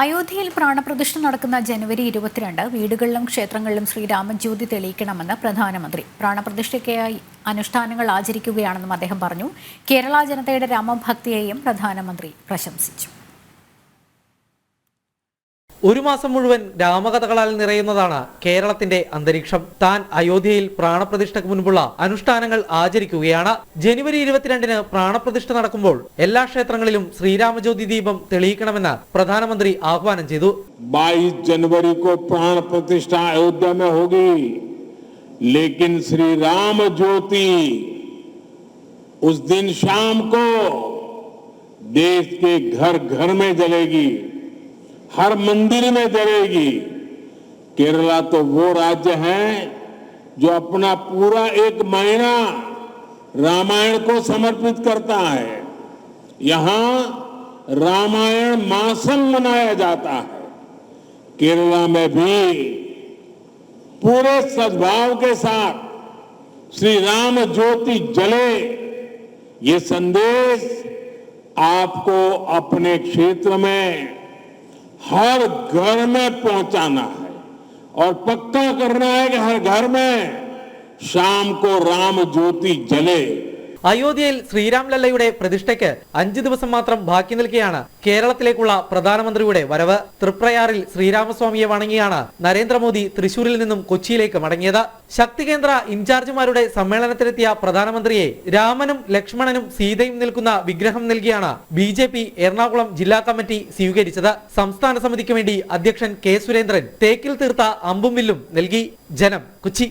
അയോധ്യയിൽ പ്രാണപ്രതിഷ്ഠ നടക്കുന്ന ജനുവരി ഇരുപത്തിരണ്ട് വീടുകളിലും ക്ഷേത്രങ്ങളിലും ശ്രീരാമജ്യോതി തെളിയിക്കണമെന്ന് പ്രധാനമന്ത്രി. പ്രാണപ്രതിഷ്ഠയ്ക്കായി അനുഷ്ഠാനങ്ങൾ ആചരിക്കുകയാണെന്നും അദ്ദേഹം പറഞ്ഞു. കേരള ജനതയുടെ രാമഭക്തിയെയും പ്രധാനമന്ത്രി പ്രശംസിച്ചു. ഒരു മാസം മുഴുവൻ രാമകഥകളാൽ നിറയുന്നതാണ് കേരളത്തിന്റെ അന്തരീക്ഷം താൻ അയോധ്യയിൽ പ്രാണപ്രതിഷ്ഠയ്ക്ക് മുൻപുള്ള അനുഷ്ഠാനങ്ങൾ ആചരിക്കുകയാണ് ജനുവരി ഇരുപത്തിരണ്ടിന് പ്രാണപ്രതിഷ്ഠ നടക്കുമ്പോൾ എല്ലാ ക്ഷേത്രങ്ങളിലും ശ്രീരാമജ്യോതി ദീപം തെളിയിക്കണമെന്ന് പ്രധാനമന്ത്രി ആഹ്വാനം ചെയ്തു 22 जनवरी को प्राण प्रतिष्ठा अयोध्या में होगी लेकिन श्री राम ज्योति उस दिन शाम को देश के घर घर में जलेगी हर मंदिर में जलेगी। केरला तो वो राज्य है जो अपना पूरा एक महीना रामायण को समर्पित करता है। यहाँ रामायण मासन मनाया जाता है। केरला में भी पूरे सद्भाव के साथ श्री राम ज्योति जले। ये संदेश आपको अपने क्षेत्र में हर घर में पहुंचाना है। और पक्का करना है कि हर घर में शाम को राम ज्योति जले। അയോധ്യയിൽ ശ്രീരാം ലല്ലയുടെ പ്രതിഷ്ഠയ്ക്ക് അഞ്ചു ദിവസം മാത്രം ബാക്കി നിൽക്കെയാണ് കേരളത്തിലേക്കുള്ള പ്രധാനമന്ത്രിയുടെ വരവ്. തൃപ്രയാറിൽ ശ്രീരാമസ്വാമിയെ വണങ്ങിയാണ് നരേന്ദ്രമോദി തൃശൂരിൽ നിന്നും കൊച്ചിയിലേക്ക് മടങ്ങിയത്. ശക്തി കേന്ദ്ര ഇൻചാർജുമാരുടെ സമ്മേളനത്തിലെത്തിയ പ്രധാനമന്ത്രിയെ രാമനും ലക്ഷ്മണനും സീതയും നിൽക്കുന്ന വിഗ്രഹം നൽകിയാണ് ബി ജെ പി എറണാകുളം ജില്ലാ കമ്മിറ്റി സ്വീകരിച്ചത്. സംസ്ഥാന സമിതിക്ക് വേണ്ടി അധ്യക്ഷൻ കെ സുരേന്ദ്രൻ തേക്കിൽ തീർത്ത അമ്പും വില്ലും നൽകി. ജനം കൊച്ചി.